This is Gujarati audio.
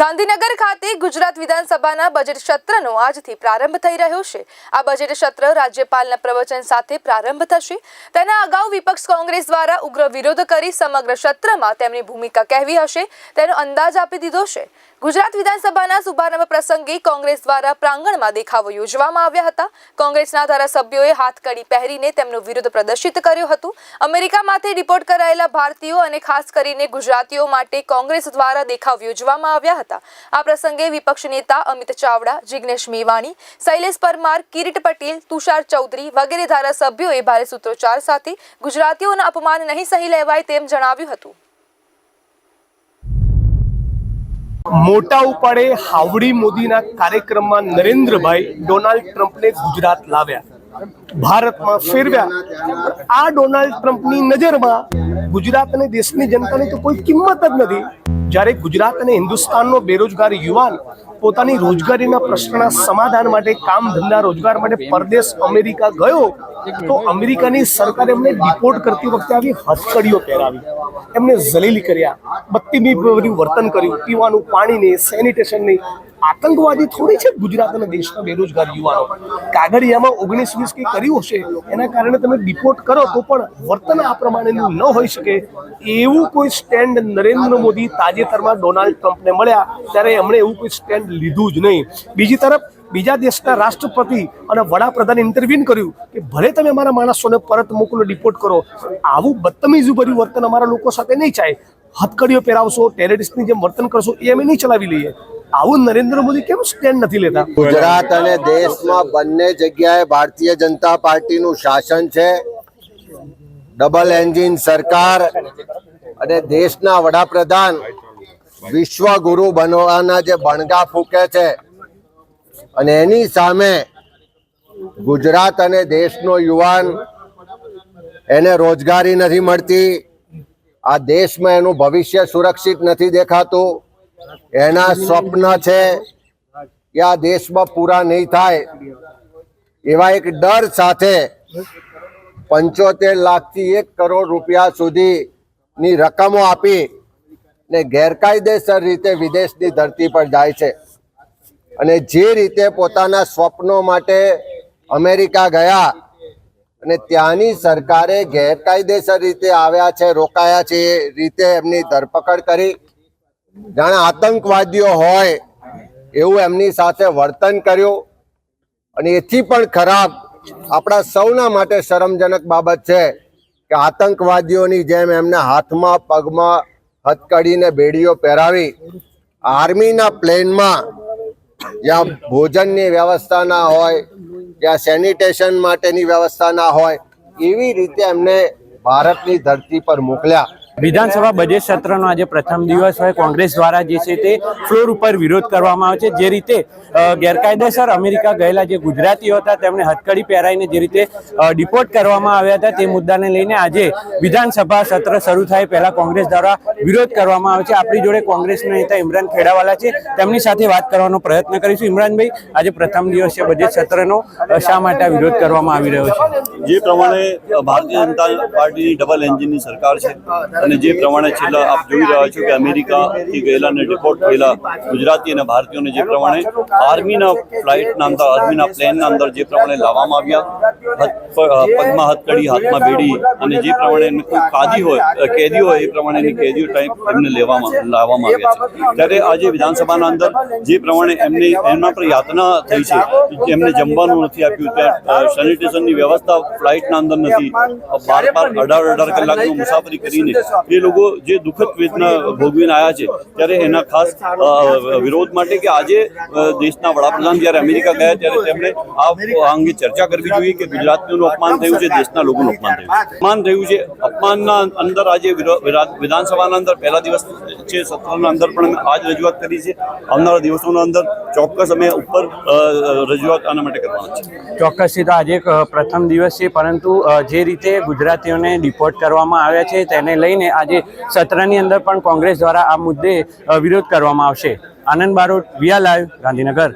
ગાંધીનગર ખાતે ગુજરાત વિધાનસભાના બજેટ સત્રનો આજથી પ્રારંભ થઈ રહ્યો છે. આ બજેટ સત્ર રાજ્યપાલના પ્રવચન સાથે પ્રારંભ થશે. તેના અગાઉ વિપક્ષ કોંગ્રેસ દ્વારા ઉગ્ર વિરોધ કરી સમગ્ર સત્રમાં તેમની ભૂમિકા કહેવી હશે, તેનો અંદાજ આપી દીધો છે. ગુજરાત વિધાનસભાના શુભારંભ પ્રસંગે કોંગ્રેસ દ્વારા પ્રાંગણમાં દેખાવો યોજવામાં આવ્યા હતા. કોંગ્રેસના ધારાસભ્યોએ હાથકડી પહેરીને તેમનો વિરોધ પ્રદર્શિત કર્યો હતો. અમેરિકામાંથી રિપોર્ટ કરાયેલા ભારતીયો અને ખાસ કરીને ગુજરાતીઓ માટે કોંગ્રેસ દ્વારા દેખાવ યોજવામાં આવ્યા હતા. આ પ્રસંગે વિપક્ષ નેતા અમિત ચાવડા, જિગ્નેશ મેવાણી, શૈલેષ પરમાર, કિરીટ પટેલ, તુષાર ચૌધરી વગેરે ધારાસભ્યોએ ભારે સૂત્રોચ્ચાર સાથે ગુજરાતીઓના અપમાન નહીં સહી લેવાય તેમ જણાવ્યું હતું. મોટા ઉપાડે હાવડી મોદીના કાર્યક્રમમાં નરેન્દ્રભાઈ ડોનાલ્ડ ટ્રમ્પને ગુજરાત લાવ્યા. ભારતમાં ફેરવ્યા. આ ડોનાલ્ડ ટ્રમ્પની નજરમાં ગુજરાત અને દેશની જનતાની તો કોઈ કિંમત જ નથી. જ્યારે ગુજરાત અને હિન્દુસ્તાનનો બેરોજગાર યુવાન પોતાની રોજગારીના પ્રશ્નના સમાધાન માટે કામ ધંધા રોજગાર માટે પરદેશ અમેરિકા ગયો, તો અમેરિકાની સરકારે એમને ડિપોર્ટ કરતી વખતે આવી હથકડીઓ પહેરાવી. એમને જલીલ કર્યા. ભર્યું વર્તન કર્યું. પીવાનું પાણી નહીં સેનિટેશન નહીં આતંકવાદી થોડી છે ગુજરાત અને દેશના બેરોજગાર યુવાનો. કાગળિયામાં ઓગણીસ વીસ કંઈ કર્યું હશે, એના કારણે તમે ડિપોર્ટ કરો તો પણ વર્તન આ પ્રમાણેનું ન હોઈ શકે. એવું કોઈ સ્ટેન્ડ નરેન્દ્ર મોદી તાજેતરમાં ડોનાલ્ડ ટ્રમ્પને મળ્યા, ત્યારે એમણે એવું કોઈ સ્ટેન્ડ લીધું જ નહીં. બીજી તરફ બીજા દેશના રાષ્ટ્રપતિ અને વડાપ્રધાને ઇન્ટરવ્યુન કર્યું કે ભલે તમે અમારા માણસોને પરત મોકલો ડિપોર્ટ કરો આવું બદતમીજી ભર્યું વર્તન અમારા લોકો સાથે નહીં ચાય હથકડીઓ પહેરાવશો ટેરરિસ્ટની જેમ વર્તન કરશો, એ અમે નહીં ચલાવી લઈએ. આવું નરેન્દ્ર મોદી કેમ સ્ટેન્ડ નથી લેતા? ગુજરાત અને દેશમાં બંને જગ્યાએ ભારતીય જનતા પાર્ટીનું શાસન છે. ડબલ એન્જિન સરકાર અને દેશના વડાપ્રધાન વિશ્વગુરુ બનવાના જે બણગા ફૂકે છે અને એની સામે ગુજરાત અને દેશનો યુવાન એને રોજગારી નથી મળતી. આ દેશમાં એનું ભવિષ્ય સુરક્ષિત નથી દેખાતું. એના સ્વપ્ન છે કે આ દેશમાં પૂરા નહીં થાય. એવા એક ડર સાથે પંચોતેર લાખથી એક કરોડ રૂપિયા સુધીની રકમો આપી ને ગેરકાયદેસર રીતે વિદેશની ધરતી પર જાય છે. અને જે રીતે પોતાના સ્વપ્નો માટે અમેરિકા ગયા અને ત્યાંની સરકારે ગેરકાયદેસર રીતે આવ્યા છે, રોકાયા છે, એ રીતે એમની ધરપકડ કરી. જાણે આતંકવાદીઓ હોય એવું એમની સાથે વર્તન કર્યું. અને એથી પણ ખરાબ આપણા સૌના માટે શરમજનક બાબત છે કે આતંકવાદીઓની જેમ એમના હાથમાં પગમાં હથકડીને બેડીઓ પહેરાવી. આર્મીના પ્લેનમાં જ્યાં ભોજનની વ્યવસ્થા ના હોય, જ્યાં સેનિટેશન માટેની વ્યવસ્થા ના હોય, એવી રીતે એમને ભારતની ધરતી પર મોકલ્યા. વિધાનસભા બજેટ સત્રનો આજે પ્રથમ દિવસ હોય, કોંગ્રેસ દ્વારા જે છે તે ફ્લોર ઉપર વિરોધ કરવામાં આવે છે. જે રીતે ગેરકાયદેસર અમેરિકા ગયેલા જે ગુજરાતીઓ હતા, તેમને હથકડી પહેરાઈને જે રીતે ડિપોર્ટ કરવામાં આવ્યા હતા, તે મુદ્દાને લઈને આજે વિધાનસભા સત્ર શરૂ થાય, પહેલા કોંગ્રેસ દ્વારા વિરોધ કરવામાં આવે છે. આપણી જોડે કોંગ્રેસના નેતા ઇમરાન ખેડાવાલા છે. તેમની સાથે વાત કરવાનો પ્રયત્ન કરીશું. ઇમરાનભાઈ, આજે પ્રથમ દિવસ છે બજેટ સત્રનો શા માટે વિરોધ કરવામાં આવી રહ્યો છે? જે પ્રમાણે ભારતીય જનતા પાર્ટીની ડબલ એન્જિનની સરકાર છે અને જે પ્રમાણે છેલ્લા આપ જોઈ રહ્યા છો કે અમેરિકાથી ગયેલા અને ડિપોર્ટ થયેલા ગુજરાતી અને ભારતીયોને જે પ્રમાણે આર્મીના ફ્લાઇટના અંદર, આર્મીના પ્લેનના અંદર જે પ્રમાણે લાવવામાં આવ્યા પગમાં હથકડી હાથમાં બેડી અને જે પ્રમાણે એમની કાદી હોય કેદી હોય એ પ્રમાણેની કેદીઓ ટાઈપ એમને લેવામાં, લાવવામાં આવ્યા છે. ત્યારે આજે વિધાનસભાના અંદર જે પ્રમાણે એમની, એમના પર યાતના થઈ છે એમને જમવાનું નથી આપ્યું, ત્યાં સેનિટેશનની વ્યવસ્થા ફ્લાઇટના અંદર નથી. બાર બાર અઢાર અઢાર કલાકની મુસાફરી કરીને એ લોકો જે દુઃખદ વેદના ભોગવીને આવ્યા છે, ત્યારે એના ખાસ વિરોધ માટે કે આજે દેશના વડાપ્રધાન જ્યારે અમેરિકા ગયા ત્યારે તેમણે આ અંગે ચર્ચા કરવી જોઈએ કે ગુજરાતીઓનું અપમાન થયું છે, દેશના લોકોનું અપમાન થયું અપમાન થયું છે. અપમાનના અંદર આજે વિધાનસભાના અંદર પહેલા દિવસ છે સત્રના અંદર પણ અમે આજ રજૂઆત કરી છે. આવનારા દિવસોના અંદર ચોક્કસ અમે ઉપર રજૂઆત આના માટે કરવાના છે. ચોક્કસથી તો આજે પ્રથમ દિવસ છે, પરંતુ જે રીતે ગુજરાતીઓને ડિપોર્ટ કરવામાં આવ્યા છે, તેને લઈને આજે સત્રની અંદર પણ કોંગ્રેસ દ્વારા આ મુદ્દે વિરોધ કરવામાં આવશે. Anand Barot, via live, Gandhinagar.